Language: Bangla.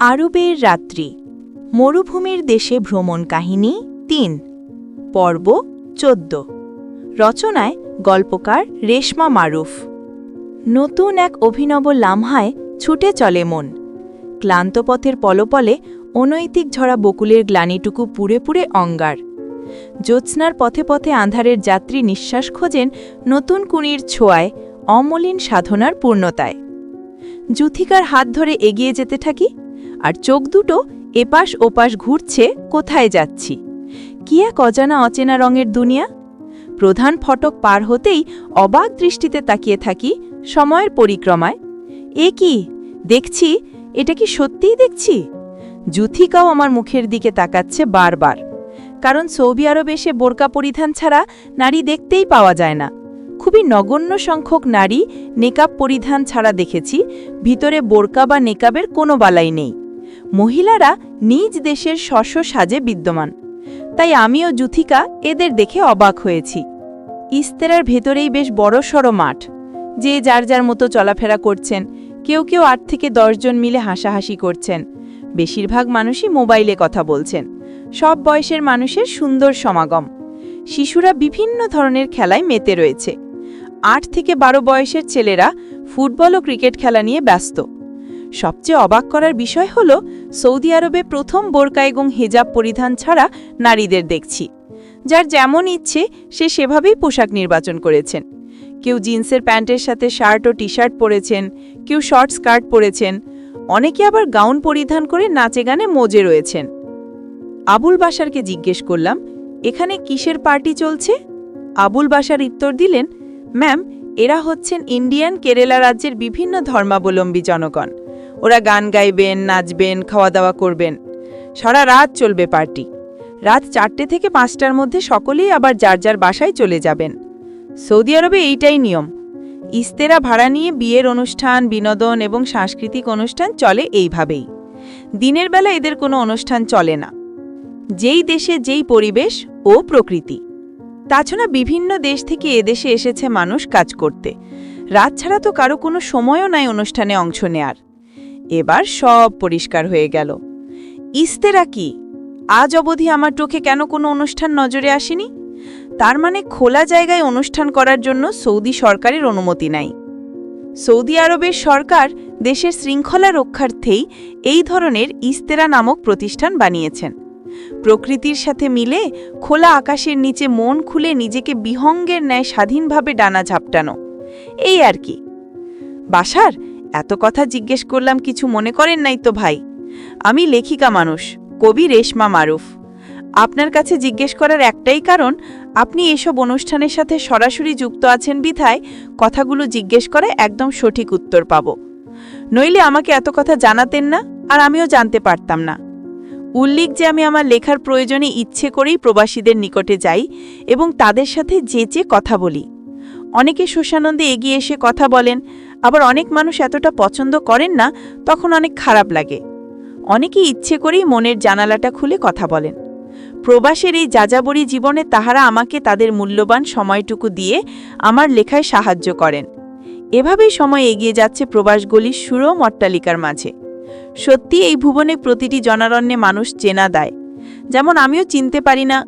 আরবের রাত্রি, মরুভূমির দেশে ভ্রমণ কাহিনী তিন, পর্ব চোদ্দ। রচনায় গল্পকার রেশমা মারুফ। নতুন এক অভিনব লামহায় ছুটে চলে মন। ক্লান্ত পথের পলপলে অনৈতিক ঝরা বকুলের গ্লানিটুকু পুড়ে পুড়ে অঙ্গার। জ্যোৎস্নার পথে পথে আন্ধারের যাত্রী নিঃশ্বাস খোঁজেন নতুন কুনির ছোঁয়ায় অমলিন সাধনার পূর্ণতায়। জুথিকার হাত ধরে এগিয়ে যেতে থাকি আর চোখ দুটো এপাশ ওপাশ ঘুরছে, কোথায় যাচ্ছি? কি এক অজানা অচেনা রঙের দুনিয়া? প্রধান ফটক পার হতেই অবাক দৃষ্টিতে তাকিয়ে থাকি সময়ের পরিক্রমায়। এ কি? দেখছি, এটা কি সত্যিই দেখছি? জুথিকাও আমার মুখের দিকে তাকাচ্ছে বারবার। কারণ সৌদি আরব এসে বোরকা পরিধান ছাড়া নারী দেখতেই পাওয়া যায় না। খুবই নগণ্য সংখ্যক নারী নেকাব পরিধান ছাড়া দেখেছি, ভিতরে বোরকা বা নেকাবের কোনো বালাই নেই। মহিলারা নিজ দেশের শস্য সাজে বিদ্যমান। তাই আমিও জুথিকা এদের দেখে অবাক হয়েছি। ইস্তেরার ভেতরেই বেশ বড়সড় মাঠ, যে যার যার মতো চলাফেরা করছেন, কেউ কেউ আট থেকে দশজন মিলে হাসাহাসি করছেন। বেশিরভাগ মানুষই মোবাইলে কথা বলছেন। সব বয়সের মানুষের সুন্দর সমাগম। শিশুরা বিভিন্ন ধরনের খেলায় মেতে রয়েছে। আট থেকে বারো বয়সের ছেলেরা ফুটবল ও ক্রিকেট খেলা নিয়ে ব্যস্ত। সবচেয়ে অবাক করার বিষয় হল, সৌদি আরবে প্রথম বোরকা এবং হেজাব পরিধান ছাড়া নারীদের দেখছি। যার যেমন ইচ্ছে, সে সেভাবেই পোশাক নির্বাচন করেছেন। কেউ জিন্সের প্যান্টের সাথে শার্ট ও টি শার্ট পরেছেন, কেউ শর্ট স্কার্ট পরেছেন, অনেকে আবার গাউন পরিধান করে নাচে গানে মজে রয়েছেন। আবুল বাসারকে জিজ্ঞেস করলাম, এখানে কিসের পার্টি চলছে? আবুল বাসার উত্তর দিলেন, ম্যাম, এরা হচ্ছেন ইন্ডিয়ান কেরালা রাজ্যের বিভিন্ন ধর্মাবলম্বী জনগণ। ওরা গান গাইবেন, নাচবেন খাওয়া দাওয়া করবেন। সারা রাত চলবে পার্টি। রাত চারটে থেকে পাঁচটার মধ্যে সকলেই আবার যার যার বাসায় চলে যাবেন। সৌদি আরবে এইটাই নিয়ম। ইস্তেরা ভাড়া নিয়ে বিয়ের অনুষ্ঠান, বিনোদন এবং সাংস্কৃতিক অনুষ্ঠান চলে এইভাবেই। দিনের বেলা এদের কোনো অনুষ্ঠান চলে না। যেই দেশে যেই পরিবেশ ও প্রকৃতি। তাছাড়া বিভিন্ন দেশ থেকে এদেশে এসেছে মানুষ কাজ করতে। রাত ছাড়া তো কারও কোনো সময়ও নাই অনুষ্ঠানে অংশ নেয়ার। এবার সব পরিষ্কার হয়ে গেল। ইস্তেরা কি? আজ অবধি আমার চোখে কেন কোনো অনুষ্ঠান নজরে আসেনি? তার মানে খোলা জায়গায় অনুষ্ঠান করার জন্য সৌদি সরকারের অনুমতি নাই। সৌদি আরবের সরকার দেশের শৃঙ্খলা রক্ষার্থেই এই ধরনের ইস্তেরা নামক প্রতিষ্ঠান বানিয়েছেন। প্রকৃতির সাথে মিলে খোলা আকাশের নিচে মন খুলে নিজেকে বিহঙ্গের ন্যায় স্বাধীনভাবে ডানা ঝাপটানো। এই আর কি। বাসার এত কথা জিজ্ঞেস করলাম কিছু মনে করেন নাই তো ভাই। আমি লেখিকা মানুষ, কবি রেশমা মারুফ। আপনার কাছে জিজ্ঞেস করার একটাই কারণ, আপনি এসব অনুষ্ঠানের সাথে সরাসরি যুক্ত আছেন বিধায় কথাগুলো জিজ্ঞেস করে একদম সঠিক উত্তর পাব। নইলে আমাকে এত কথা জানাতেন না, আর আমিও জানতে পারতাম না। উল্লেখ যে আমি আমার লেখার প্রয়োজনে ইচ্ছে করেই প্রবাসীদের নিকটে যাই এবং তাদের সাথে যেচে কথা বলি। অনেকে শোষানন্দে এগিয়ে এসে কথা বলেন আবার অনেক মানুষ এতটা পছন্দ করেন না, তখন অনেক খারাপ লাগে। অনেকেই ইচ্ছে করেই মনের জানালাটা খুলে কথা বলেন। প্রবাসের এই যাযাবরী জীবনে তাহারা আমাকে তাদের মূল্যবান সময়টুকু দিয়ে আমার লেখায় সাহায্য করেন। এভাবেই সময় এগিয়ে যাচ্ছে প্রবাসগুলির সুরম অট্টালিকার মাঝে। সত্যি এই ভুবনে প্রতিটি জনারণ্যে মানুষ চেনা দেয়। যেমন আমিও চিনতে পারি না